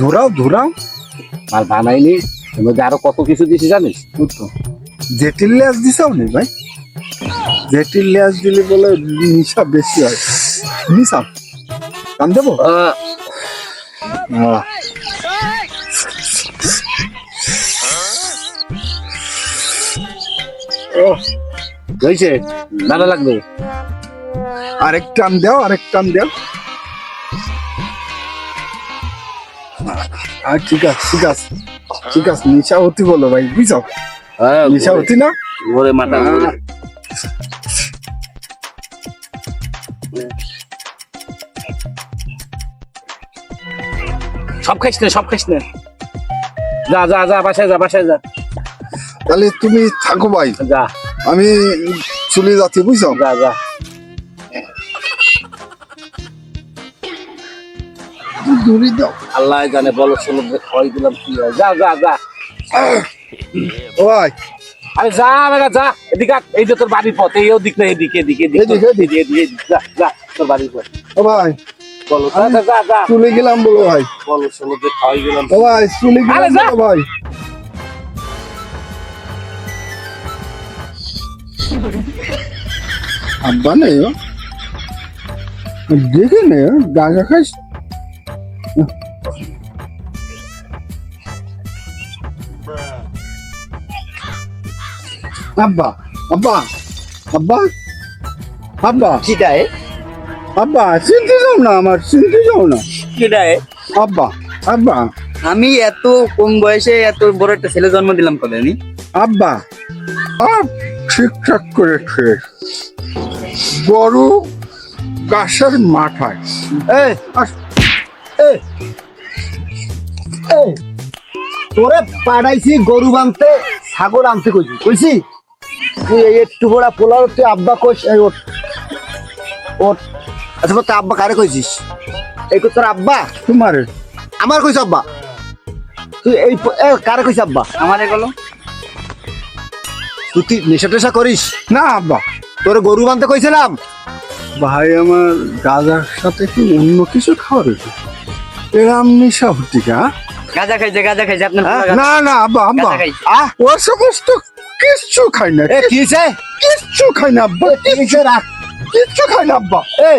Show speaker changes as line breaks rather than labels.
ধরাও ধরাও।
আর বানাইনি এর মধ্যে আরও কত কিছু দিছি জানিস?
বুঝতো জেটির লেজ দিছাও নি ভাই। জেটির লেজ দিলে বলে নিশা বেশি হয়। নিশাও কাম দেবো?
হয়েছে ভালো লাগবে।
আরেক টান দাও আরেক টান দাও। আর ঠিক আছে ঠিক আছে। ঠিক আছে নিশা হতি বলো ভাই বুঝছ?
হ্যাঁ,
নিশা হতি না?
ঘুরে মাথা সব খাইস না সব খাইস না। যা যা যা বাসায় যা বাসায় যা।
তাহলে তুমি থাকো ভাই।
যা।
আমি চলে যাচ্ছি বুঝছ?
যা যা।
দূরে দাও
আল্লাহ জানে বলো খাওয়াই দিলাম কি হয়। যা যা যা। আরে যা বেটা যা এদিকে। এই যে তোর বাড়ির পথ এই ওদিক না এদিকে এদিকে এদিকে।
এদিকে,
এদিকে। যা যা তোর বাড়ির পথ।
ও ভাই।
বলো যা যা, যা যা।
চলে গেলাম বলো ভাই।
বলো শোনো খাওয়াই দিলাম।
ও ভাই চলে
আরে
গেলাম
যা।
বলো ভাই। আব্বা নেই দেখে নে গাঁজা খাইস? আব্বা আব্বা আব্বা আব্বা।
কিটায়?
আব্বা চিনতে যাও না আমার চিনতে যাও না।
কিটায়?
আব্বা আব্বা।
আমি এত কম বয়সে এত বড় একটা ছেলে জন্ম দিলাম কবে আমি?
আব্বা আপ ঠিকঠাক করে খেয়ে। গরু গাছের মাথায়।
এই তোরে পাঠাইছি গরু বানতে ছাগল আনতে কইছি কইছি? তুই এই একটু বড় পোলার তুই আব্বা কইস এই ওঠ ওঠ আচ্ছা তোর আব্বা কারে কইছিস? এই তোর আব্বা?
তোমার।
আমার কইছ আব্বা? তুই এই এ, কারে কইছ আব্বা? আমারে গেল তুই নেশা টেশা করিস?
না আব্বা।
তোরে গরু বানতে কইছিলাম।
ভাই আমার গাজার সাথে কি অন্য কিছু খাওয়া রয়েছে এরাম নিশা হতিকা
গাঁজা খাইছে গাঁজা খাইছে আপনার
না না আব্বা আব্বা। আহ ও সমস্ত কিচ্ছু খাই না
এ কি
কিচ্ছু খাই না আব্বা কিচ্ছু কিচ্ছু খাই না আব্বা।
এ